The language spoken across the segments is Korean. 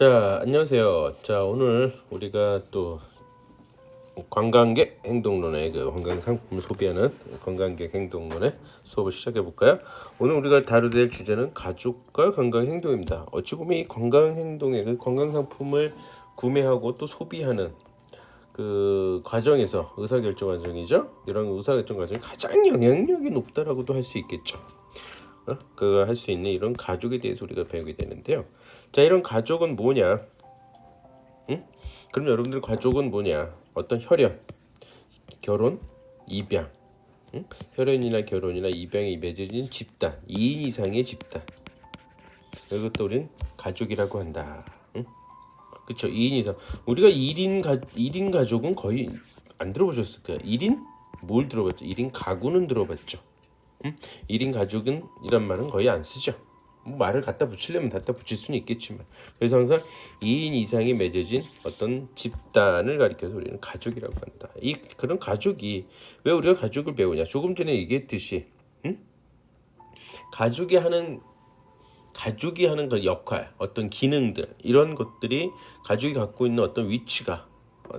자, 안녕하세요. 자, 오늘 우리가 또 관광객 행동론의 그 관광 상품을 소비하는 관광객 행동론의 수업을 시작해 볼까요? 오늘 우리가 다루게 될 주제는 가족과 관광 행동입니다. 어찌 보면 이 관광 행동의 그 관광 상품을 구매하고 또 소비하는 그 과정에서 의사결정 과정이죠. 이런 의사결정 과정이 가장 영향력이 높다라고도 할 수 있겠죠. 어? 그할 수 있는 이런 가족에 대해서 우리가 배우게 되는데요. 자, 이런 가족은 뭐냐? 응? 그럼 여러분들 가족은 뭐냐? 어떤 혈연, 결혼, 입양, 응? 혈연이나 결혼이나 입양이 맺어진 집단, 2인 이상의 집단. 이것도 우리는 가족이라고 한다. 응? 그쵸? 2인 이상. 우리가 1인 가 1인 가족은 거의 안 들어보셨을 거예요. 1인 뭘 들어봤죠? 1인 가구는 들어봤죠. 음? 1인 가족은 이란 말은 거의 안 쓰죠. 뭐 말을 갖다 붙이려면 갖다 붙일 수는 있겠지만 그래서 항상 2인 이상이 맺어진 어떤 집단을 가리켜서 우리는 가족이라고 한다. 이 그런 가족이 왜 우리가 가족을 배우냐? 조금 전에 얘기했듯이 음? 가족이 하는 가족이 하는 그 역할, 어떤 기능들 이런 것들이 가족이 갖고 있는 어떤 위치가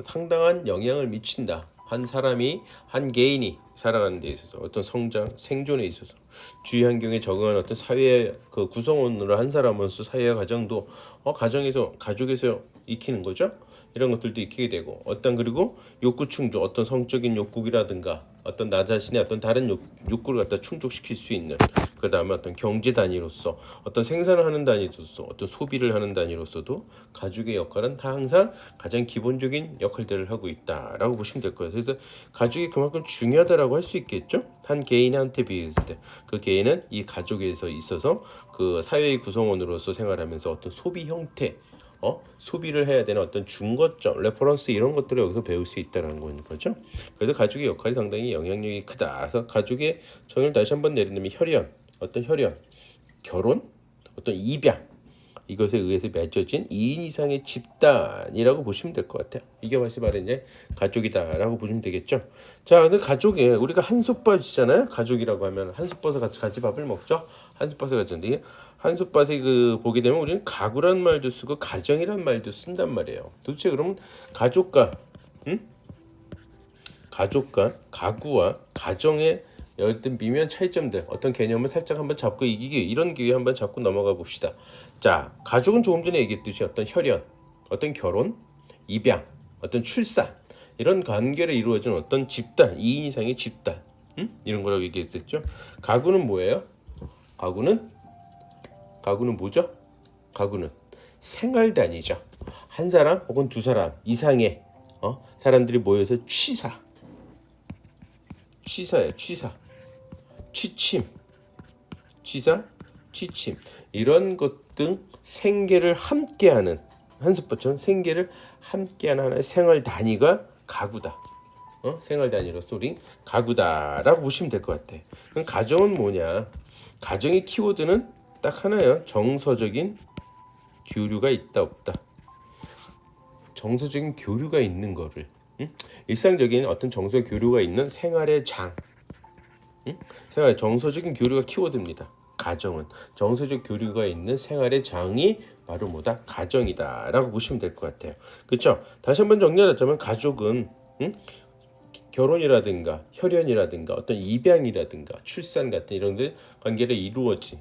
상당한 영향을 미친다. 한 사람이 한 개인이 살아가는 데 있어서 어떤 성장, 생존에 있어서 주위 환경에 적응한 어떤 사회 그 구성원으로 한 사람으로서 사회와 가정도 어 가정에서 가족에서 익히는 거죠. 이런 것들도 익히게 되고 어떤 그리고 욕구 충족, 어떤 성적인 욕구라든가 어떤 나 자신의 어떤 다른 욕, 욕구를 갖다 충족시킬 수 있는 그 다음에 어떤 경제 단위로서 어떤 생산을 하는 단위로서 어떤 소비를 하는 단위로서도 가족의 역할은 다 항상 가장 기본적인 역할들을 하고 있다라고 보시면 될 거예요. 그래서 가족이 그만큼 중요하다라고 할 수 있겠죠. 한 개인한테 비했을 때 그 개인은 이 가족에서 있어서 그 사회의 구성원으로서 생활하면서 어떤 소비 형태 어? 소비를 해야 되는 어떤 중거점, 레퍼런스 이런 것들을 여기서 배울 수 있다는 거죠. 그래서 가족의 역할이 상당히 영향력이 크다. 그래서 가족의 정의를 다시 한번 내리면 혈연, 어떤 혈연, 결혼, 어떤 입양 이것에 의해서 맺어진 2인 이상의 집단이라고 보시면 될 것 같아요. 이게 마치 말해 이제 가족이다라고 보시면 되겠죠. 자, 근데 가족에 우리가 한솥밥이잖아요. 가족이라고 하면 한솥밥을 같이 같이 밥을 먹죠. 한솥밥을 같이 한솥밥에 그 보게 되면 우리는 가구란 말도 쓰고 가정이란 말도 쓴단 말이에요. 도대체 그러면 가족과 응? 가족과 가구와 가정의 어떤 미묘한 차이점들 어떤 개념을 살짝 한번 잡고 이기기 이런 기회 한번 잡고 넘어가 봅시다. 자, 가족은 조금 전에 얘기했듯이 어떤 혈연, 어떤 결혼, 입양, 어떤 출산 이런 관계를 이루어진 어떤 집단, 2인 이상의 집단 음? 이런 거라고 얘기했었죠. 가구는 뭐예요? 가구는 가구는 뭐죠? 가구는 생활단위죠. 한 사람 혹은 두 사람 이상의 어? 사람들이 모여서 취사 취사예요 취사 취침 취사 취침 이런 것 등 생계를 함께하는 한솥밥처럼 생계를 함께하는 하나의 생활 단위가 가구다. 어? 생활 단위로서 우리 가구다라고 보시면 될 것 같아. 그럼 가정은 뭐냐? 가정의 키워드는 딱 하나예요. 정서적인 교류가 있다 없다. 정서적인 교류가 있는 거를 응? 일상적인 어떤 정서 교류가 있는 생활의 장. 응? 생활 정서적인 교류가 키워드입니다. 가정은 정서적 교류가 있는 생활의 장이 바로 뭐다 가정이다라고 보시면 될 것 같아요. 그렇죠? 다시 한번 정리하자면 가족은 응? 결혼이라든가 혈연이라든가 어떤 입양이라든가 출산 같은 이런 데 관계를 이루어진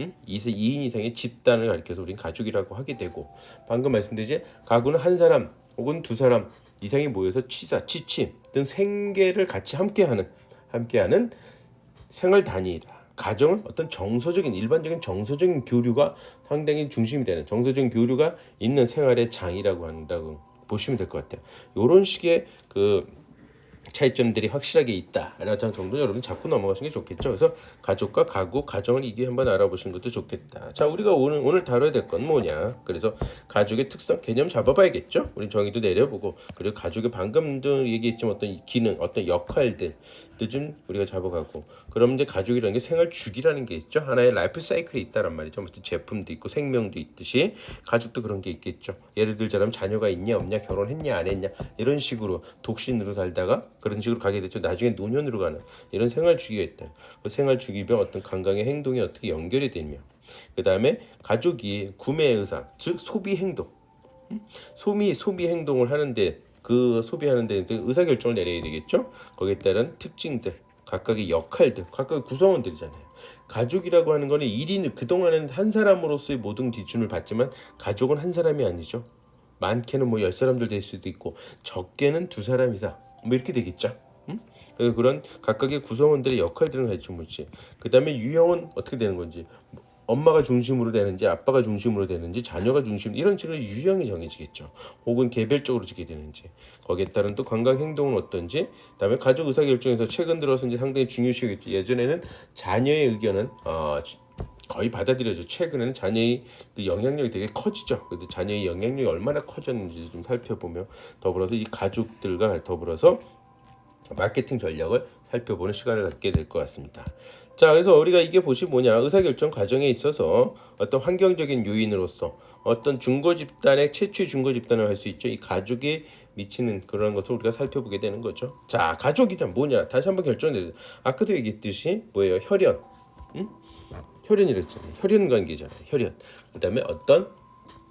응? 2인 이상의 집단을 가리켜서 우리는 가족이라고 하게 되고 방금 말씀드린 가구는 한 사람 혹은 두 사람 이상이 모여서 취사, 취침 등 생계를 같이 함께하는 함께하는 생활 단위이다. 가정은 어떤 정서적인 일반적인 정서적인 교류가 상당히 중심이 되는 정서적인 교류가 있는 생활의 장이라고 한다고 보시면 될 것 같아요. 이런 식의 그 차이점들이 확실하게 있다라는 정도 여러분 잡고 넘어가시는 게 좋겠죠. 그래서 가족과 가구, 가정을 이게 한번 알아보시는 것도 좋겠다. 자, 우리가 오늘 오늘 다뤄야 될 건 뭐냐? 그래서 가족의 특성 개념 잡아봐야겠죠. 우리 정의도 내려보고 그리고 가족의 방금도 얘기했지만 어떤 기능, 어떤 역할들 좀 우리가 잡아가고 그럼 이제 가족이라는 게 생활 주기라는 게 있죠. 하나의 라이프 사이클이 있다란 말이죠. 무슨 제품도 있고 생명도 있듯이 가족도 그런 게 있겠죠. 예를 들자면 자녀가 있냐 없냐 결혼했냐 안 했냐 이런 식으로 독신으로 살다가 그런 식으로 가게 됐죠. 나중에 노년으로 가는 이런 생활 주기가 있다. 그 생활 주기별 어떤 건강의 행동이 어떻게 연결이 되며 그 다음에 가족이 구매 의사 즉 소비 행동 음? 소비 소비 행동을 하는데 그 소비하는데 의사 결정을 내려야 되겠죠. 거기에 따른 특징들, 각각의 역할들, 각각의 구성원들이잖아요. 가족이라고 하는 거는 일인 그 동안에는 한 사람으로서의 모든 기준을 받지만 가족은 한 사람이 아니죠. 많게는 뭐열 사람들 될 수도 있고 적게는 두 사람이다. 뭐 이렇게 되겠죠. 음? 그래서 그런 각각의 구성원들의 역할들을 가르쳐 보지. 그 다음에 유형은 어떻게 되는 건지, 엄마가 중심으로 되는지, 아빠가 중심으로 되는지, 자녀가 중심 이런 식으로 유형이 정해지겠죠. 혹은 개별적으로 지게 되는지. 거기에 따른 또 관광 행동은 어떤지, 그다음에 가족 의사 결정에서 최근 들어서 이제 상당히 중요시겠죠. 예전에는 자녀의 의견은 어, 거의 받아들여져. 최근에는 자녀의 그 영향력이 되게 커지죠. 근데 자녀의 영향력이 얼마나 커졌는지 좀 살펴보며 더불어서 이 가족들과 더불어서 마케팅 전략을 살펴보는 시간을 갖게 될 것 같습니다. 자, 그래서 우리가 이게 보시 뭐냐 의사결정 과정에 있어서 어떤 환경적인 요인으로서 어떤 중고 집단의 최초의 중고 집단을 할 수 있죠. 이 가족이 미치는 그런 것을 우리가 살펴보게 되는 거죠. 자, 가족이란 뭐냐? 다시 한번 결정해. 아까도 얘기했듯이 뭐예요? 혈연, 응? 혈연이랬잖아요. 혈연 관계잖아요. 혈연. 그다음에 어떤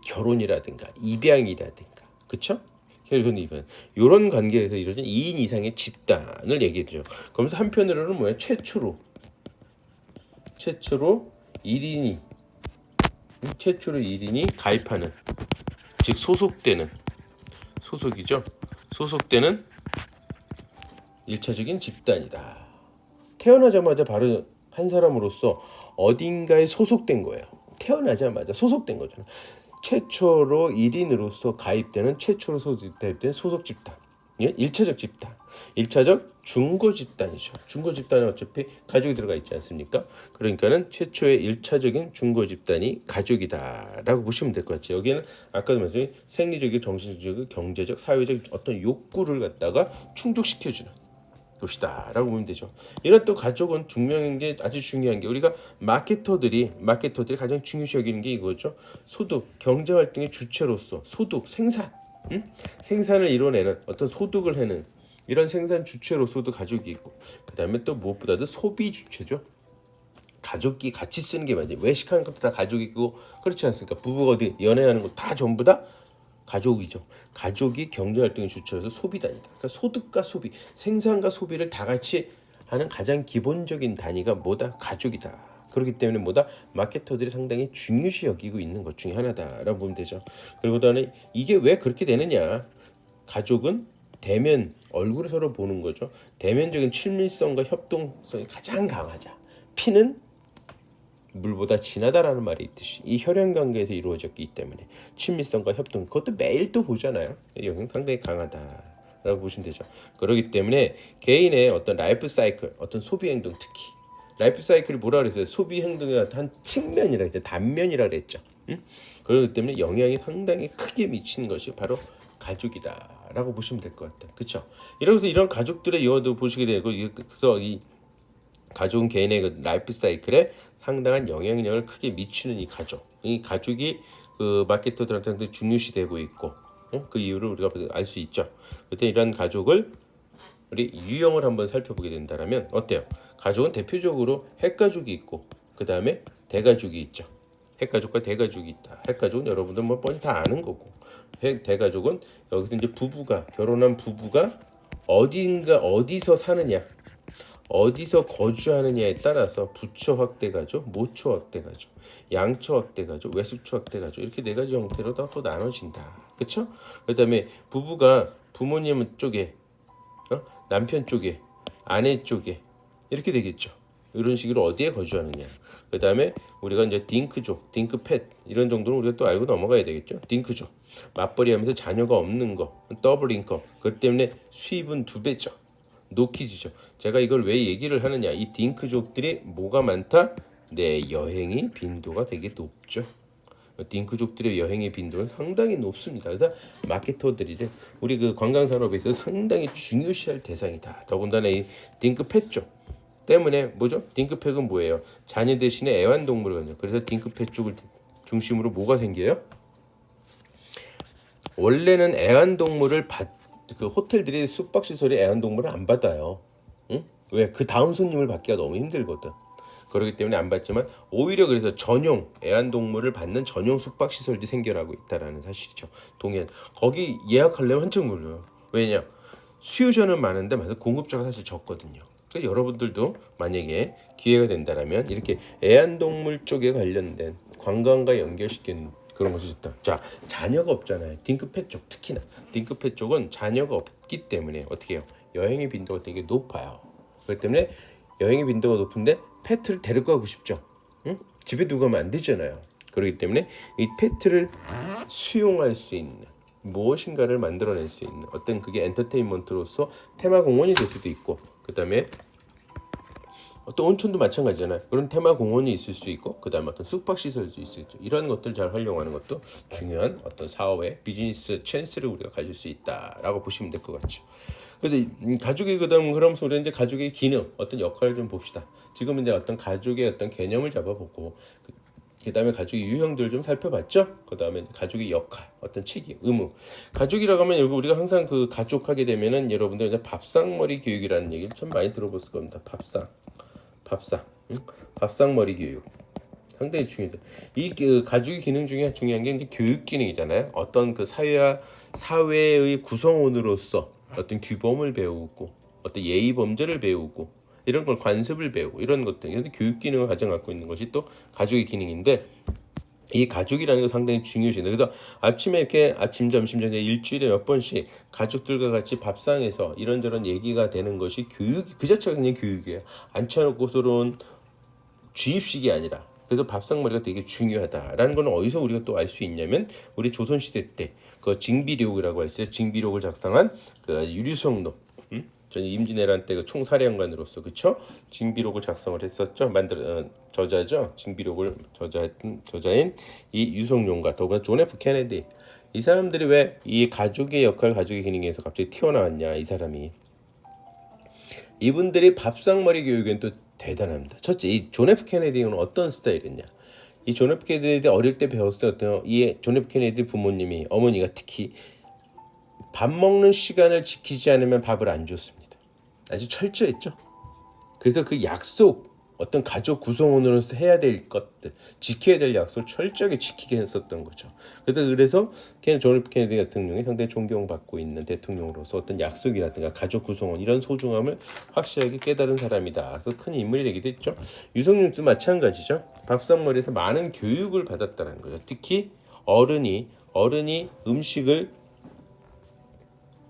결혼이라든가 입양이라든가, 그쵸? 혈연 입양 이런 관계에서 이루어진 2인 이상의 집단을 얘기해죠. 그러면서 한편으로는 뭐야? 최초로 최초로 1인이 최초로 1인이 가입하는 즉 소속되는 소속이죠. 소속되는 일차적인 집단이다. 태어나자마자 바로 한 사람으로서 어딘가에 소속된 거예요. 태어나자마자 소속된 거잖아. 최초로 1인으로서 가입되는 최초로 소속된 소속 집단. 예? 1차적 집단. 1차적 중고 집단이죠. 중고 집단은 어차피 가족이 들어가 있지 않습니까? 그러니까는 최초의 1차적인 중고 집단이 가족이다라고 보시면 될 것 같죠. 여기는 아까도 말씀드린 생리적이고 정신적이고 경제적, 사회적 어떤 욕구를 갖다가 충족시켜주는 것이다라고 보면 되죠. 이런 또 가족은 중요한 게 아주 중요한 게 우리가 마케터들이 마케터들이 가장 중요시 여기는 게 이거죠. 소득, 경제 활동의 주체로서 소득, 생산, 음? 생산을 이뤄내는 어떤 소득을 해는 이런 생산 주체로서도 가족이 있고 그 다음에 또 무엇보다도 소비 주체죠. 가족이 같이 쓰는 게 맞아요. 외식하는 것도 다 가족이 있고 그렇지 않습니까? 부부가 어디 연애하는 거 다 전부 다 가족이죠. 가족이 경제 활동의 주체로서 소비단이다. 그러니까 소득과 소비, 생산과 소비를 다 같이 하는 가장 기본적인 단위가 뭐다? 가족이다. 그렇기 때문에 뭐다? 마케터들이 상당히 중요시 여기고 있는 것 중에 하나다라고 보면 되죠. 그리고 또는 이게 왜 그렇게 되느냐? 가족은 대면 얼굴을 서로 보는 거죠. 대면적인 친밀성과 협동성이 가장 강하자. 피는 물보다 진하다라는 말이 있듯이 이 혈연 관계에서 이루어졌기 때문에 친밀성과 협동 그것도 매일 또 보잖아요. 여기는 상당히 강하다 라고 보시면 되죠. 그렇기 때문에 개인의 어떤 라이프 사이클, 어떤 소비 행동 특히 라이프 사이클을 뭐라 그랬어요? 소비 행동의 한 측면이라 했죠. 단면이라 그랬죠. 응? 그렇기 때문에 영향이 상당히 크게 미치는 것이 바로 가족이다라고 보시면 될 것 같아요. 그렇죠? 이러면서 이런 가족들의 이어도 보시게 되고 그래서 이 가족은 개인의 그 라이프 사이클에 상당한 영향력을 크게 미치는 이 가족. 이 가족이 그 마케터들한테 중요시되고 있고 어? 그 이유를 우리가 알 수 있죠. 그때 이런 가족을 우리 유형을 한번 살펴보게 된다면 어때요? 가족은 대표적으로 핵가족이 있고 그 다음에 대가족이 있죠. 핵가족과 대가족이 있다. 핵가족은 여러분들 뭐 뻔히 다 아는 거고 핵 대가족은 여기서 이제 부부가 결혼한 부부가 어딘가 어디서 사느냐 어디서 거주하느냐에 따라서 부처 확대 가족, 모처 확대 가족, 양처 확대 가족, 외숙처 확대 가족 이렇게 네 가지 형태로 다 또 나눠진다. 그렇죠? 그다음에 부부가 부모님 쪽에 어? 남편 쪽에 아내 쪽에 이렇게 되겠죠. 이런 식으로 어디에 거주하느냐. 그 다음에 우리가 이제 딩크족, 딩크펫 이런 정도는 우리가 또 알고 넘어가야 되겠죠. 딩크족 맞벌이하면서 자녀가 없는 거, 더블 인컴. 그렇기 때문에 수입은 두 배죠. 노키즈죠. 제가 이걸 왜 얘기를 하느냐? 이 딩크족들이 뭐가 많다? 네, 여행이 빈도가 되게 높죠. 딩크족들의 여행의 빈도는 상당히 높습니다. 그래서 마케터들이 우리 그 관광 산업에 서 상당히 중요시할 대상이다. 더군다나 이 딩크펫 쪽 때문에 뭐죠? 딩크펫은 뭐예요? 자녀 대신에 애완동물을 그래서 딩크펫 쪽을 중심으로 뭐가 생겨요? 원래는 애완동물을 받, 그 호텔들이 숙박 시설이 애완동물을 안 받아요. 응? 왜? 그 다음 손님을 받기가 너무 힘들거든. 그렇기 때문에 안 받지만 오히려 그래서 전용 애완동물을 받는 전용 숙박 시설도 생겨나고 있다라는 사실이죠. 동해안 거기 예약하려면 한참 걸려요. 왜냐 수요자는 많은데 공급자가 사실 적거든요. 그러니까 여러분들도 만약에 기회가 된다라면 이렇게 애완동물 쪽에 관련된 관광과 연결시키는 그런 것이 좋다. 자 자녀가 없잖아요. 딩크펫 쪽 특히나 딩크펫 쪽은 자녀가 없기 때문에 어떻게 해요? 여행의 빈도가 되게 높아요. 그렇기 때문에 여행의 빈도가 높은데 페트를 데리고 가고 싶죠. 응? 집에 두고 가면 안 되잖아요. 그렇기 때문에 이 페트를 수용할 수 있는 무엇인가를 만들어낼 수 있는 어떤 그게 엔터테인먼트로서 테마 공원이 될 수도 있고 그 다음에 어떤 온천도 마찬가지잖아요. 그런 테마 공원이 있을 수 있고 그다음에 어떤 숙박 시설도 있을 수 있죠. 이런 것들 잘 활용하는 것도 중요한 어떤 사업의 비즈니스 찬스를 우리가 가질 수 있다라고 보시면 될 것 같죠. 근데 이 가족의 그다음 그러면서 우리 이제 가족의 기능 어떤 역할을 좀 봅시다. 지금 이제 어떤 가족의 어떤 개념을 잡아보고 그, 그다음에 가족의 유형들 좀 살펴봤죠. 그다음에 가족의 역할, 어떤 책임, 의무. 가족이라고 하면 여러분 우리가 항상 그 가족 하게 되면은 여러분들 이제 밥상머리 교육이라는 얘기를 참 많이 들어봤을 겁니다. 밥상, 밥상, 응? 밥상머리 교육. 상당히 중요하다. 이 그 가족의 기능 중에 중요한 게 이제 교육 기능이잖아요. 어떤 그 사회와 사회의 구성원으로서 어떤 규범을 배우고 어떤 예의 범죄를 배우고 이런 걸 관습을 배우고 이런 것들 이런 교육 기능을 가장 갖고 있는 것이 또 가족의 기능인데 이 가족이라는 게 상당히 중요시. 그래서 아침에 이렇게 아침, 점심, 저녁 일주일에 몇 번씩 가족들과 같이 밥상에서 이런저런 얘기가 되는 것이 교육, 그 자체가 그냥 교육이에요. 앉혀놓고서는 주입식이 아니라 그래서 밥상머리가 되게 중요하다라는 건 어디서 우리가 또 알 수 있냐면 우리 조선 시대 때 그 징비록이라고 했어요. 징비록을 작성한 그 유류성록 음? 전 임진왜란 때 그 총사령관으로서 그쵸 징비록을 작성을 했었죠. 만들 어, 저자죠. 징비록을 저자했던 저자인 이 유성룡과 더구나 존 F 케네디 이 사람들이 왜 이 가족의 역할, 가족의 기능에서 갑자기 튀어나왔냐 이 사람이 이분들이 밥상머리 교육엔 또 대단합니다. 첫째, 이 존 F 케네디는 어떤 스타일이냐? 이 존 F 케네디 어릴 때 배웠을 때 어떤 이존 F 케네디 부모님이 어머니가 특히 밥 먹는 시간을 지키지 않으면 밥을 안 줬습니다. 아주 철저했죠. 그래서 그 약속 어떤 가족 구성원으로서 해야 될 것들 지켜야 될 약속을 철저하게 지키게 했었던 거죠. 그래서 그래서 존 케네디 같은 경우에 상당히 존경받고 있는 대통령으로서 어떤 약속이라든가 가족 구성원 이런 소중함을 확실하게 깨달은 사람이다. 그래서 큰 인물이 되기도 했죠. 유성룡도 마찬가지죠. 밥상머리에서 많은 교육을 받았다는 거죠. 특히 어른이 어른이 음식을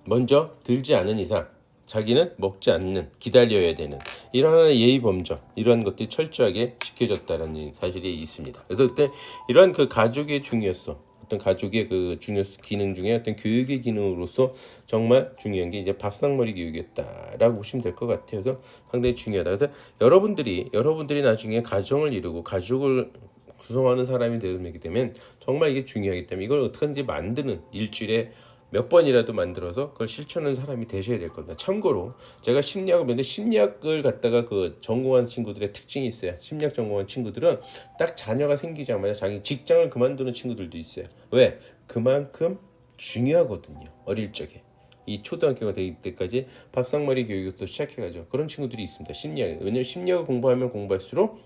먼저 들지 않은 이상 자기는 먹지 않는 기다려야 되는 이런 하나의 예의 범절 이러한 것들이 철저하게 지켜졌다는 사실이 있습니다. 그래서 그때 이러한 그 가족의 중요성 어떤 가족의 그 중요 기능 중에 어떤 교육의 기능으로서 정말 중요한 게 이제 밥상머리 교육이었다라고 보시면 될 것 같아요. 그래서 상당히 중요하다. 그래서 여러분들이 여러분들이 나중에 가정을 이루고 가족을 구성하는 사람이 되게 되면 정말 이게 중요하기 때문에 이걸 어떻게든지 만드는 일주일에 몇 번이라도 만들어서 그걸 실천하는 사람이 되셔야 될 겁니다. 참고로 제가 심리학을 배는데 심리학을 갖다가 그 전공한 친구들의 특징이 있어요. 심리학 전공한 친구들은 딱 자녀가 생기자마자 자기 직장을 그만두는 친구들도 있어요. 왜? 그만큼 중요하거든요. 어릴 적에. 이 초등학교가 되기 때까지 밥상머리 교육부터 시작해가죠. 그런 친구들이 있습니다. 심리학. 왜냐면 심리학을 공부하면 공부할수록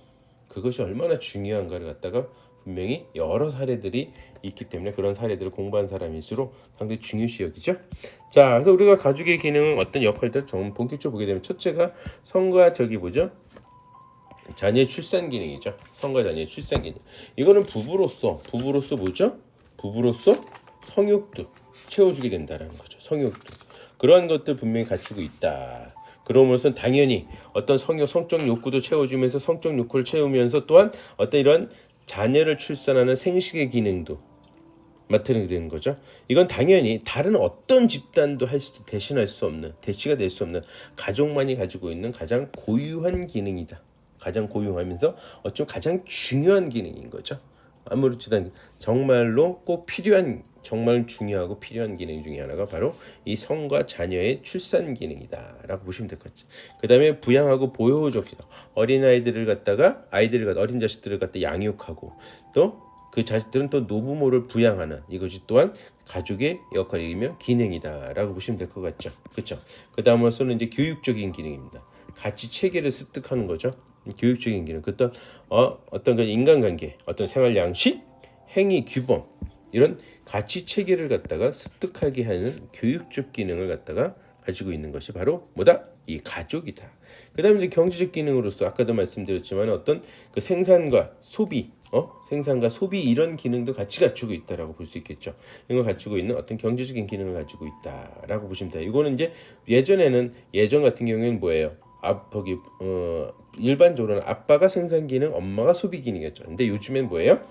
그것이 얼마나 중요한가를 갖다가 분명히 여러 사례들이 있기 때문에 그런 사례들을 공부한 사람일수록 상당히 중요시 여기죠. 자, 그래서 우리가 가족의 기능은 어떤 역할들을 좀 본격적으로 보게 되면 첫째가 성과 저기 뭐죠? 자녀의 출산 기능이죠. 성과 자녀의 출산 기능. 이거는 부부로서 부부로서 뭐죠? 부부로서 성욕도 채워주게 된다는 거죠. 성욕도 그러한 것들 분명히 갖추고 있다. 그러면서 당연히 어떤 성욕, 성적 욕구도 채워주면서 성적 욕구를 채우면서 또한 어떤 이런 자녀를 출산하는 생식의 기능도 맡게 되는 거죠. 이건 당연히 다른 어떤 집단도 할 수, 대신할 수 없는 대치가 될 수 없는 가족만이 가지고 있는 가장 고유한 기능이다. 가장 고유하면서 어쩜 가장 중요한 기능인 거죠. 아무렇지도 정말로 꼭 필요한 정말 중요하고 필요한 기능 중에 하나가 바로 이 성과 자녀의 출산 기능이다라고 보시면 될 것 같죠. 그다음에 부양하고 보호적 어린 아이들을 갖다가 아이들을 어린 자식들을 갖다 양육하고 또 그 자식들은 또 노부모를 부양하는 이것이 또한 가족의 역할이며 기능이다라고 보시면 될 것 같죠. 그렇죠. 그다음으로서는 이제 교육적인 기능입니다. 가치 체계를 습득하는 거죠. 교육적인 기능, 어떤 어, 어떤 그 인간관계, 어떤 생활 양식, 행위 규범 이런 가치 체계를 갖다가 습득하게 하는 교육적 기능을 갖다가 가지고 있는 것이 바로 뭐다? 이 가족이다. 그다음에 경제적 기능으로서 아까도 말씀드렸지만 어떤 그 생산과 소비, 어? 생산과 소비 이런 기능도 같이 갖추고 있다라고 볼 수 있겠죠. 이걸 갖추고 있는 어떤 경제적인 기능을 가지고 있다라고 보시면 돼요. 이거는 이제 예전에는 예전 같은 경우에는 뭐예요? 앞 거기 어 일반적으로는 아빠가 생산 기능, 엄마가 소비 기능이었죠. 근데 요즘엔 뭐예요?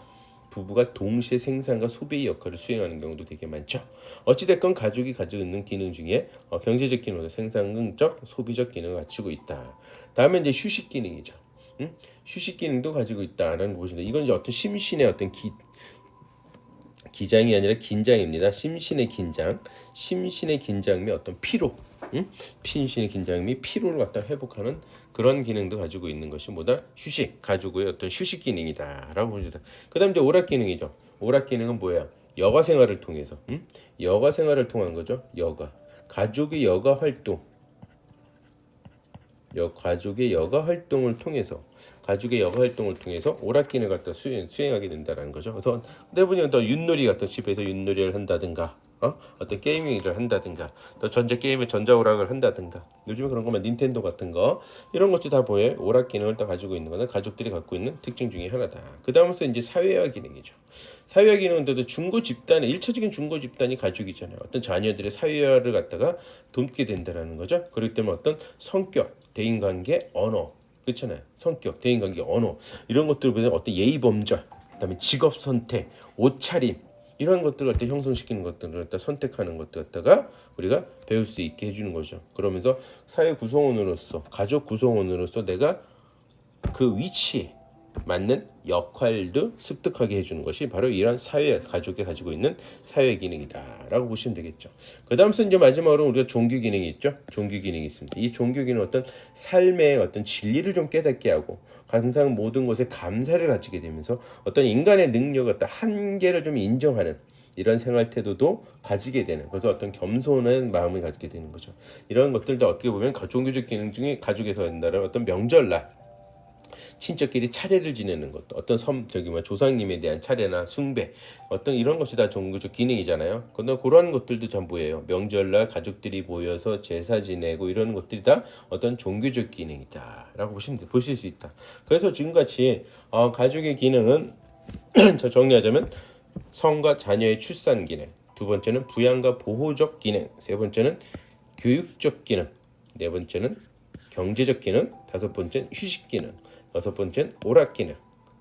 부부가 동시에 생산과 소비의 역할을 수행하는 경우도 되게 많죠. 어찌됐건 가족이 가지고 있는 기능 중에 어, 경제적 기능으로 생산적, 소비적 기능을 갖추고 있다. 다음에 이제 휴식 기능이죠. 음? 휴식 기능도 가지고 있다라는 거 보시면. 이건 이제 어떤 심신의 어떤 기, 기장이 아니라 긴장입니다. 심신의 긴장, 심신의 긴장 및 어떤 피로, 음? 심신의 긴장 및 피로를 갖다 회복하는 그런 기능도 가지고 있는 것이 뭐다? 휴식, 가지고의 어떤 휴식 기능이다라고 봅니다. 그 다음 이제 오락 기능이죠. 오락 기능은 뭐야? 여가 생활을 통해서, 음? 여가 생활을 통한 거죠. 여가, 가족의 여가 활동, 여 가족의 여가 활동을 통해서 가족의 여가 활동을 통해서 오락기를 갖다 수행, 수행하게 된다는 거죠. 그래서 대부분 또 윷놀이 같은 집에서 윷놀이를 한다든가 어? 어떤 게이밍을 한다든가 또 전자 게임에 전자 오락을 한다든가 요즘에 그런 거면 닌텐도 같은 거 이런 것도 다 보여 오락 기능을 다 가지고 있는 거는 가족들이 갖고 있는 특징 중에 하나다. 그 다음으로서 이제 사회화 기능이죠. 사회화 기능은 또 중고 집단의 일차적인 중고 집단이 가족이잖아요. 어떤 자녀들의 사회화를 갖다가 돕게 된다라는 거죠. 그렇기 때문에 어떤 성격, 대인관계, 언어 그렇잖아요. 성격, 대인관계, 언어 이런 것들을 보면 어떤 예의 범절, 그다음에 직업 선택, 옷차림 이런 것들을 갖다 형성시키는 것들을 갖다 선택하는 것들 갖다가 우리가 배울 수 있게 해주는 거죠. 그러면서 사회 구성원으로서 가족 구성원으로서 내가 그 위치에 맞는 역할도 습득하게 해주는 것이 바로 이런 사회 가족이 가지고 있는 사회 기능이다라고 보시면 되겠죠. 그 다음 이제 마지막으로 우리가 종교 기능이 있죠. 종교 기능이 있습니다. 이 종교 기능 어떤 삶의 어떤 진리를 좀 깨닫게 하고 항상 모든 것에 감사를 가지게 되면서 어떤 인간의 능력 어떤 한계를 좀 인정하는 이런 생활 태도도 가지게 되는 그래서 어떤 겸손한 마음을 가지게 되는 거죠. 이런 것들도 어떻게 보면 종교적 기능 중에 가족에서 한다는 어떤 명절날 친척끼리 차례를 지내는 것도 어떤 섬 저기 뭐 조상님에 대한 차례나 숭배 어떤 이런 것이 다 종교적 기능이잖아요. 근데 그런 것들도 전부예요. 명절날 가족들이 모여서 제사 지내고 이런 것들이 다 어떤 종교적 기능이다라고 보시면 돼, 보실 수 있다. 그래서 지금같이 어, 가족의 기능은 저 정리하자면 성과 자녀의 출산 기능, 두 번째는 부양과 보호적 기능, 세 번째는 교육적 기능, 네 번째는 경제적 기능, 다섯 번째는 휴식 기능, 여섯 번째는 오락 기능,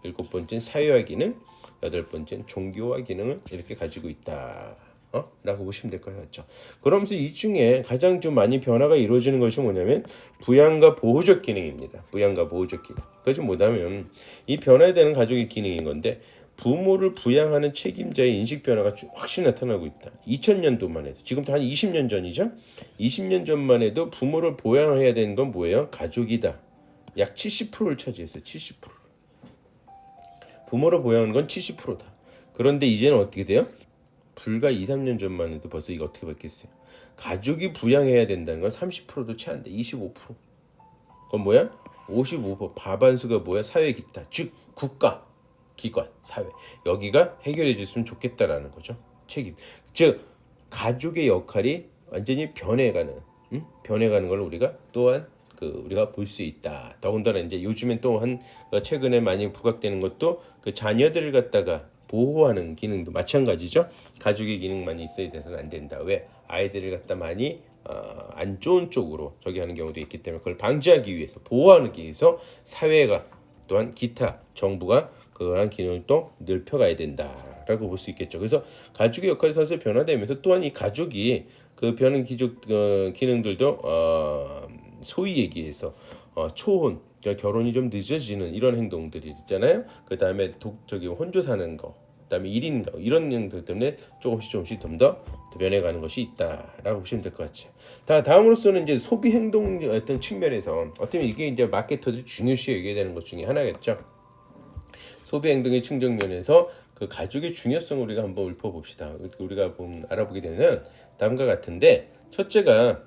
일곱 번째는 사회화 기능, 여덟 번째는 종교화 기능을 이렇게 가지고 있다. 어? 라고 보시면 될 것 같죠. 그러면서 이 중에 가장 좀 많이 변화가 이루어지는 것이 뭐냐면 부양과 보호적 기능입니다. 부양과 보호적 기능. 그것이 뭐냐면 이 변화되는 가족의 기능인 건데 부모를 부양하는 책임자의 인식 변화가 쭉 확실히 나타나고 있다. 2000년도만 해도 지금부터 한 20년 전이죠. 20년 전만 해도 부모를 보양해야 되는 건 뭐예요? 가족이다. 약 70%를 차지했어요. 70%. 부모를 보양하는 건 70%다. 그런데 이제는 어떻게 돼요? 불과 2, 3년 전만 해도 벌써 이거 어떻게 바뀌었어요? 가족이 부양해야 된다는 건 30%도 채 안 돼. 25%. 그건 뭐야? 55% 과반수가 뭐야? 사회 기타. 즉 국가, 기관, 사회. 여기가 해결해 줬으면 좋겠다라는 거죠. 책임. 즉 가족의 역할이 완전히 변해가는 음? 변해가는 걸 우리가 또한 그 우리가 볼 수 있다. 더군다나 이제 요즘엔 또한 최근에 많이 부각되는 것도 그 자녀들을 갖다가 보호하는 기능도 마찬가지죠. 가족의 기능만이 있어야 돼서는 안 된다. 왜 아이들을 갖다 많이 어, 안 좋은 쪽으로 저기 하는 경우도 있기 때문에 그걸 방지하기 위해서 보호하기 위해서 사회가 또한 기타 정부가 그러한 기능을 또 넓혀가야 된다라고 볼 수 있겠죠. 그래서 가족의 역할이 서서히 변화되면서 또한 이 가족이 그 변한 기족 어, 기능들도 어, 소위 얘기해서 어, 초혼 그러니까 결혼이 좀 늦어지는 이런 행동들이 있잖아요. 그 다음에 독 저기 혼자 사는 거, 그다음에 1인 가구 이런 행동들 때문에 조금씩 조금씩 좀 더 변해가는 것이 있다라고 보시면 될 것 같아요. 다 다음으로서는 이제 소비 행동 어떤 측면에서 어떻게 이게 이제 마케터들이 중요시 여겨야 되는 것 중에 하나겠죠. 소비 행동의 측정면에서 그 가족의 중요성을 우리가 한번 읊어봅시다. 우리가 본 알아보게 되는 다음과 같은데 첫째가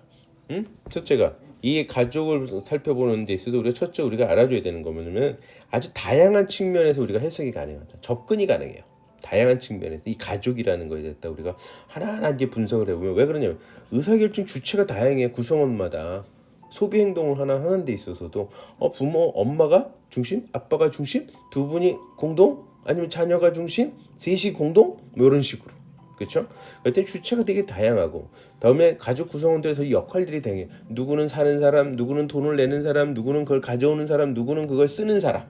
음? 첫째가 이 가족을 살펴보는 데 있어서 우리가 첫째 우리가 알아줘야 되는 거면 아주 다양한 측면에서 우리가 해석이 가능하다. 접근이 가능해요. 다양한 측면에서 이 가족이라는 거에 대해서 우리가 하나하나 이제 분석을 해보면 왜 그러냐면 의사결정 주체가 다양해요. 구성원마다 소비 행동을 하나 하는 데 있어서도 어 부모 엄마가 중심, 아빠가 중심, 두 분이 공동 아니면 자녀가 중심, 셋이 공동 뭐 이런 식으로 그렇죠? 그때 주체가 되게 다양하고 다음에 가족 구성원들에서 역할들이 다양해. 누구는 사는 사람, 누구는 돈을 내는 사람, 누구는 그걸 가져오는 사람, 누구는 그걸 쓰는 사람.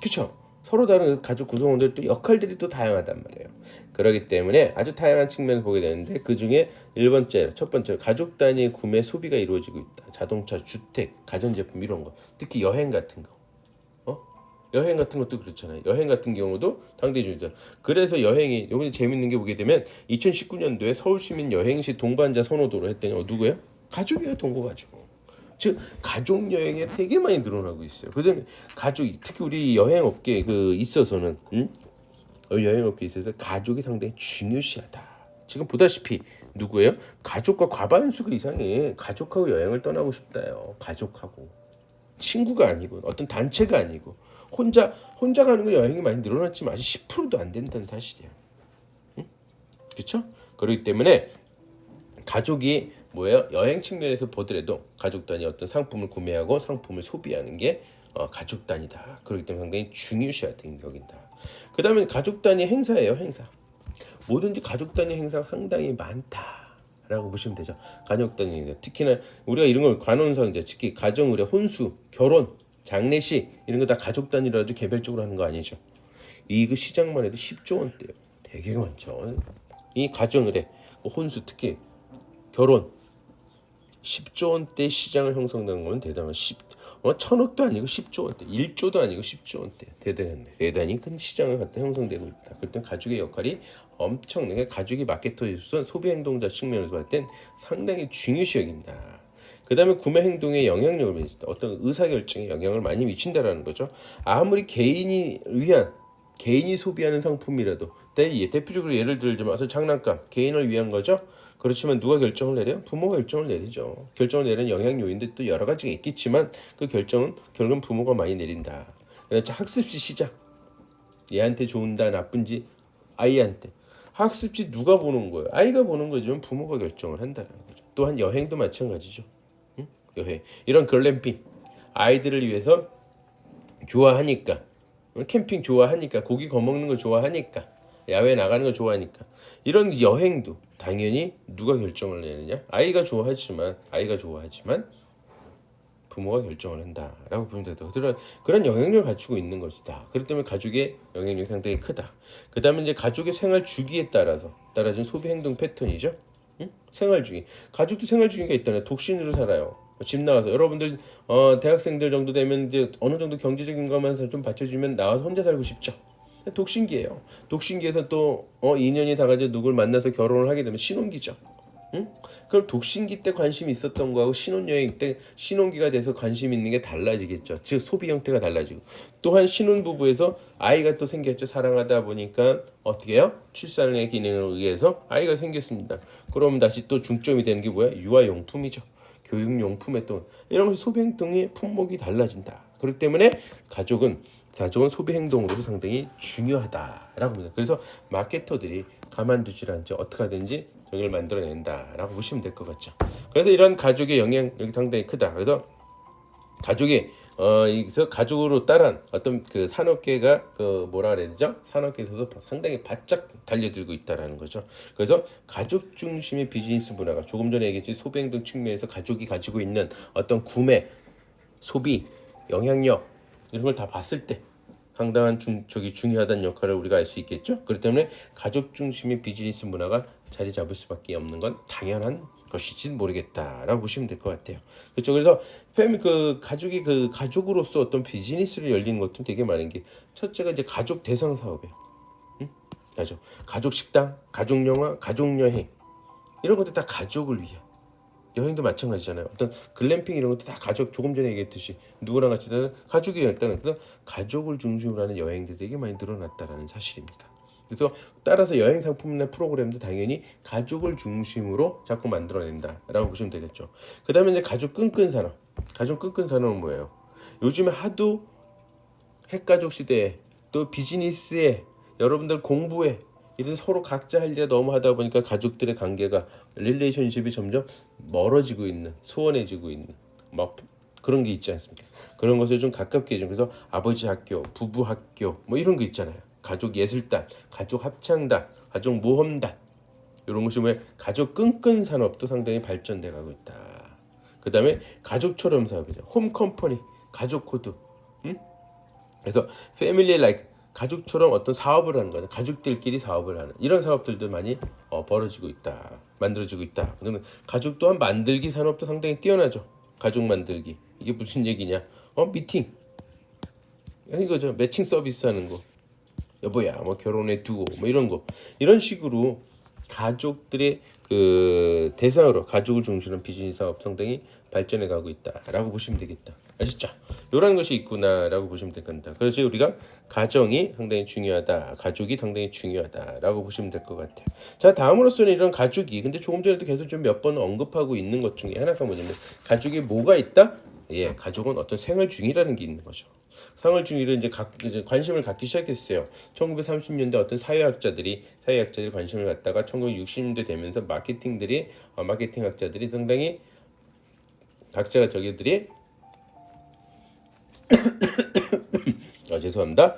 그렇죠? 서로 다른 가족 구성원들 또 역할들이 또 다양하단 말이에요. 그렇기 때문에 아주 다양한 측면을 보게 되는데 그 중에 1번째, 첫 번째 가족 단위 구매 소비가 이루어지고 있다. 자동차, 주택, 가전제품 이런 거. 특히 여행 같은 거. 어? 여행 같은 것도 그렇잖아요. 여행 같은 경우도 당대주의자. 그래서 여행이 요번에 재밌는 게 보게 되면 2019년도에 서울시민 여행시 동반자 선호도를 했더니 어, 누구예요? 가족이에요, 동거 가족. 즉 가족 여행에 되게 많이 늘어나고 있어요. 그다음에 가족 특히 우리 여행 업계 그 있어서는 음? 어, 여행 업계에 있어서 가족이 상당히 중요시하다. 지금 보다시피 누구예요? 가족과 과반수가 이상이 가족하고 여행을 떠나고 싶다요. 가족하고 친구가 아니고 어떤 단체가 아니고 혼자 혼자 가는 거 여행이 많이 늘어났지만 아직 10%도 안 된다는 사실이야. 응? 그렇죠? 그렇기 때문에 가족이 뭐예요? 여행 측면에서 보더라도 가족 단위 어떤 상품을 구매하고 상품을 소비하는 게 어, 가족 단위다. 그렇기 때문에 상당히 중요시하다 여긴다. 그 다음에 가족 단위 행사예요, 행사. 뭐든지 가족 단위 행사가 상당히 많다 라고 보시면 되죠. 가족 단위 행사. 특히나 우리가 이런 걸 관혼상 이제 특히 가정 의례, 혼수, 결혼, 장례식 이런 거 다 가족 아주 개별적으로 하는 거 아니죠. 이그 시장만 해도 10조 원대요. 되게 많죠. 이 가정 의례, 뭐 혼수 특히 결혼 10조 원대 시장을 형성하는 건 대단한 10 어, 천억도 아니고 10조 원대, 1조도 아니고 10조 원대 대단한 대단히 큰 시장을 갖다 형성되고 있다. 땐 가족의 역할이 엄청나게 가족이 마케터로서 소비 행동자 측면에서 봤을 땐 상당히 중요시 여긴다. 그 다음에 구매 행동에 영향력을 미친다. 어떤 의사결정에 영향을 많이 미친다라는 거죠. 아무리 개인이 위한 개인이 소비하는 상품이라도 대- 대표적으로 예를 들자면 장난감 개인을 위한 거죠. 그렇지만 누가 결정을 내려요? 부모가 결정을 내리죠. 결정을 내리는 영향 요인들 또 여러 가지가 있겠지만 그 결정은 결국은 부모가 많이 내린다. 그다음에 학습지 시작. 얘한테 좋은다 나쁜지 아이한테 학습지 누가 보는 거예요? 아이가 보는 거지만 부모가 결정을 한다는 거죠. 또한 여행도 마찬가지죠. 응? 여행 이런 글램핑 아이들을 위해서 좋아하니까 캠핑 좋아하니까 고기 구워 먹는 거 좋아하니까 야외 나가는 거 좋아하니까 이런 여행도 당연히 누가 결정을 내느냐 아이가 좋아하지만 아이가 좋아하지만 부모가 결정을 한다라고 보면 되다. 그런 그런 영향력을 갖추고 있는 것이다. 그렇기 때문에 가족의 영향력이 상당히 크다. 그 다음에 이제 가족의 생활 주기에 따라서 따라진 소비 행동 패턴이죠. 응? 생활 주기. 가족도 생활 주기가 있다네. 독신으로 살아요. 집 나와서 여러분들 어, 대학생들 정도 되면 이제 어느 정도 경제적인 것만 좀 받쳐주면 나와서 혼자 살고 싶죠. 독신기예요. 독신기에서 또 어, 2년이 다 가지고 누굴 만나서 결혼을 하게 되면 신혼기죠. 응? 그럼 독신기 때 관심이 있었던 거하고 신혼여행 때 신혼기가 돼서 관심 있는 게 달라지겠죠. 즉 소비 형태가 달라지고 또한 신혼부부에서 아이가 또 생겼죠. 사랑하다 보니까 어떻게 해요? 출산의 기능을 의해서 아이가 생겼습니다. 그럼 다시 또 중점이 되는 게 뭐야? 유아용품이죠. 교육용품에 또 이런 것이 소비 행동의 품목이 달라진다. 그렇기 때문에 가족은 가족은 소비 행동으로도 상당히 중요하다라고 합니다. 그래서 마케터들이 가만두질 않죠. 어떻게 하든지 저걸 만들어낸다라고 보시면 될 것 같죠. 그래서 이런 가족의 영향력이 상당히 크다. 그래서 가족이 어 여기서 가족으로 따른 어떤 그 산업계가 그 뭐라 그래야 되죠? 산업계에서도 상당히 바짝 달려들고 있다라는 거죠. 그래서 가족 중심의 비즈니스 문화가 조금 전에 얘기했지 소비 행동 측면에서 가족이 가지고 있는 어떤 구매, 소비, 영향력 이런 걸 다 봤을 때 상당한 중, 저기 중요하다는 역할을 우리가 알 수 있겠죠. 그렇기 때문에 가족 중심의 비즈니스 문화가 자리 잡을 수밖에 없는 건 당연한 것이지 모르겠다라고 보시면 될 것 같아요. 그렇죠. 그래서 패밀 그 가족이 그 가족으로서 어떤 비즈니스를 열리는 것도 되게 많은 게 첫째가 이제 가족 대상 사업이에요. 응? 가족, 가족 식당, 가족 영화, 가족 여행 이런 것들 다 가족을 위한 여행도 마찬가지잖아요. 어떤 글램핑 이런 것도 다 가족 조금 전에 얘기했듯이 누구랑 같이 가족이 일단은 가족을 중심으로 하는 여행들이 되게 많이 늘어났다라는 사실입니다. 그래서 따라서 여행 상품이나 프로그램도 당연히 가족을 중심으로 자꾸 만들어낸다라고 보시면 되겠죠. 그다음에 이제 가족 끈끈 산업. 가족 끈끈 산업은 뭐예요? 요즘에 하도 핵가족 시대에 또 비즈니스에 여러분들 공부에 이런 서로 각자 할 일에 너무 하다 보니까 가족들의 관계가 릴레이션십이 점점 멀어지고 있는 소원해지고 있는 막 그런 게 있지 않습니까? 그런 것을 좀 가깝게 해준 그래서 아버지 학교, 부부 학교 뭐 이런 거 있잖아요. 가족 예술단, 가족 합창단, 가족 모험단 이런 것이 왜 가족 끈끈 산업도 상당히 발전돼 가고 있다. 그 다음에 가족처럼 사업이죠. 홈 컴퍼니, 가족 코드. 응? 그래서 패밀리 라이크 가족처럼 어떤 사업을 하는 거는 가족들끼리 사업을 하는 이런 사업들도 많이 어, 벌어지고 있다. 만들어지고 있다. 그러면 가족 또한 만들기 산업도 상당히 뛰어나죠. 가족 만들기. 이게 무슨 얘기냐? 어 미팅. 이거죠. 매칭 서비스 하는 거. 여보야 뭐 결혼해 두고 뭐 이런 거. 이런 식으로 가족들의 그 대상으로 가족을 중심으로 비즈니스 사업 상당히 발전해 가고 있다라고 보시면 되겠다. 아시죠? 요런 것이 있구나라고 보시면 되겠다. 그래서 우리가 가정이 상당히 중요하다 가족이 상당히 중요하다라고 보시면 될 것 같아요. 자 다음으로서는 이런 가족이 근데 조금 전에도 계속 좀 몇 번 언급하고 있는 것 중에 하나가 뭐냐면 가족이 뭐가 있다? 예 가족은 어떤 생활 중이라는 게 있는 거죠 중이를 이제, 각, 이제 관심을 갖기 시작했어요. 1930년대 어떤 사회학자들이 사회학자들이 관심을 갖다가 1960년대 되면서 마케팅들이 어, 마케팅학자들이 상당히 각자가 저기들이 아 죄송합니다.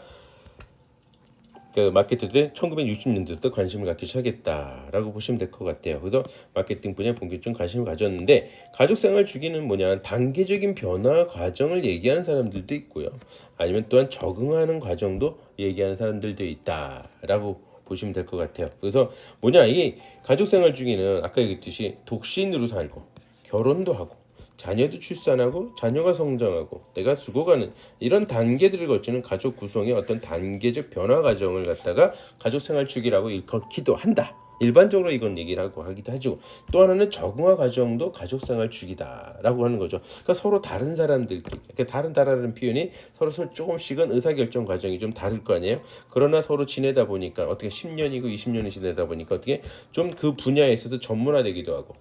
그 마케터들이 1960년대부터 관심을 갖기 시작했다라고 보시면 될 것 같아요. 그래서 마케팅 분야에 본격적인 관심을 가졌는데 가족 생활 주기는 뭐냐 단계적인 변화 과정을 얘기하는 사람들도 있고요. 아니면 또한 적응하는 과정도 얘기하는 사람들도 있다라고 보시면 될 것 같아요. 그래서 뭐냐 이 가족 생활 주기는 아까 얘기했듯이 독신으로 살고 결혼도 하고 자녀도 출산하고 자녀가 성장하고 내가 죽어가는 이런 단계들을 거치는 가족 구성의 어떤 단계적 변화 과정을 갖다가 가족 생활 주기라고 일컫기도 한다. 일반적으로 이건 얘기를 하고 하기도 하죠. 또 하나는 적응화 과정도 가족 생활 주기다라고 하는 거죠. 그러니까 서로 다른 사람들끼리 그러니까 다른 다라는 표현이 서로 조금씩은 의사결정 과정이 좀 다를 거 아니에요. 그러나 서로 지내다 보니까 어떻게 10년이고 20년이 지내다 보니까 어떻게 좀 그 분야에 있어서 전문화되기도 하고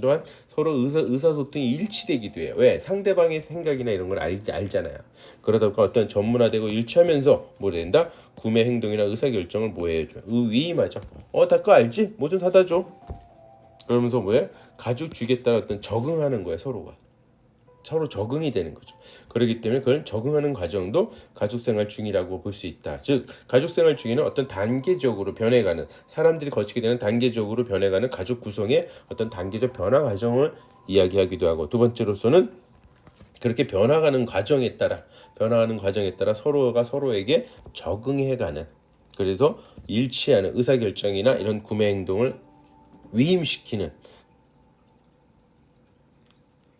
또한 서로 의사, 의사소통이 일치되기도 해요. 왜? 상대방의 생각이나 이런 걸 알, 알잖아요. 그러다 보니까 어떤 전문화되고 일치하면서 뭐 된다? 구매 행동이나 의사결정을 뭐 해줘? 의위임하죠. 어, 다거 알지? 뭐 좀 사다 줘. 그러면서 뭐야? 가족 주겠다는 어떤 적응하는 거야, 서로가. 서로 적응이 되는 거죠. 그렇기 때문에 그걸 적응하는 과정도 가족생활 중이라고 볼 수 있다. 즉 가족생활 중에는 어떤 단계적으로 변해가는 사람들이 거치게 되는 단계적으로 변해가는 가족 구성의 어떤 단계적 변화 과정을 이야기하기도 하고 두 번째로서는 그렇게 변화가는 과정에 따라 변화하는 과정에 따라 서로가 서로에게 적응해가는 그래서 일치하는 의사결정이나 이런 구매 행동을 위임시키는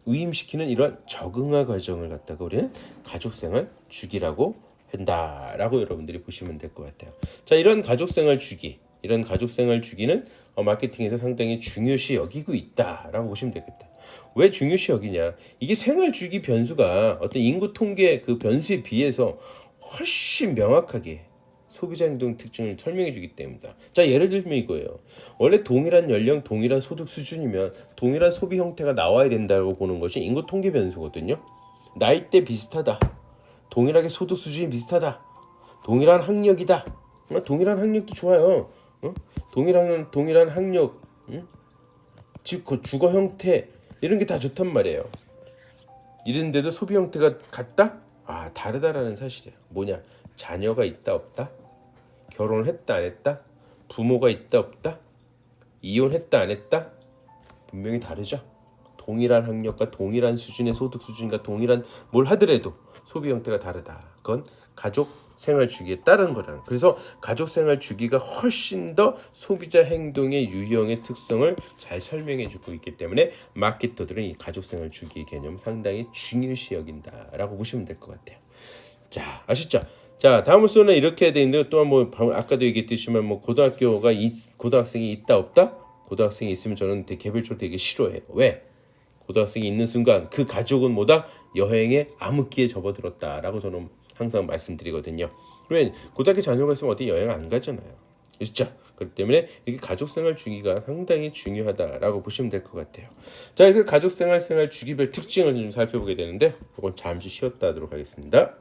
위임시키는 이러한 적응화 과정을 갖다가 우리는 가족생활 주기라고 한다라고 여러분들이 보시면 될 것 같아요. 자, 이런 가족생활 주기, 이런 가족생활 주기는 어, 마케팅에서 상당히 중요시 여기고 있다라고 보시면 되겠다. 왜 중요시 여기냐? 이게 생활 주기 변수가 어떤 인구 통계 그 변수에 비해서 훨씬 명확하게 소비자 행동 특징을 설명해 주기 때문이다. 자, 예를 들면 이거예요. 원래 동일한 연령, 동일한 소득 수준이면 동일한 소비 형태가 나와야 된다고 보는 것이 인구 통계 변수거든요. 나이대 비슷하다. 동일하게 소득 수준이 비슷하다. 동일한 학력이다. 어, 동일한 학력도 좋아요. 어? 동일한 동일한 학력, 응? 집그 주거 형태 이런 게 다 좋단 말이에요. 이런데도 소비 형태가 같다? 아 다르다라는 사실이야. 뭐냐? 자녀가 있다 없다? 결혼을 했다 안 했다? 부모가 있다 없다? 이혼했다 안 했다? 분명히 다르죠. 동일한 학력과 동일한 수준의 소득 수준과 동일한 뭘 하더라도 소비 형태가 다르다. 그건 가족 생활 주기에 따른 거라는. 그래서 가족 생활 주기가 훨씬 더 소비자 행동의 유형의 특성을 잘 설명해 주고 있기 때문에 마케터들은 이 가족 생활 주기 개념 상당히 중요시 여긴다라고 보시면 될 것 같아요. 자, 아시죠? 자, 다음으로서는 이렇게 돼 있는데 또한 뭐 방- 아까도 얘기했듯이만 뭐 고등학교가 이, 고등학생이 있다 없다? 고등학생이 있으면 저는 되게 개별적으로 되게 싫어해요. 왜? 고등학생이 있는 순간 그 가족은 뭐다 여행에 암흑기에 접어들었다라고 저는 항상 말씀드리거든요. 왜 고등학교 자녀가 있으면 어디 여행 안 가잖아요. 있죠. 그렇기 때문에 이게 가족 생활 주기가 상당히 중요하다라고 보시면 될 것 같아요. 자, 그 가족 생활 생활 주기별 특징을 좀 살펴보게 되는데 이건 잠시 쉬었다 하도록 하겠습니다.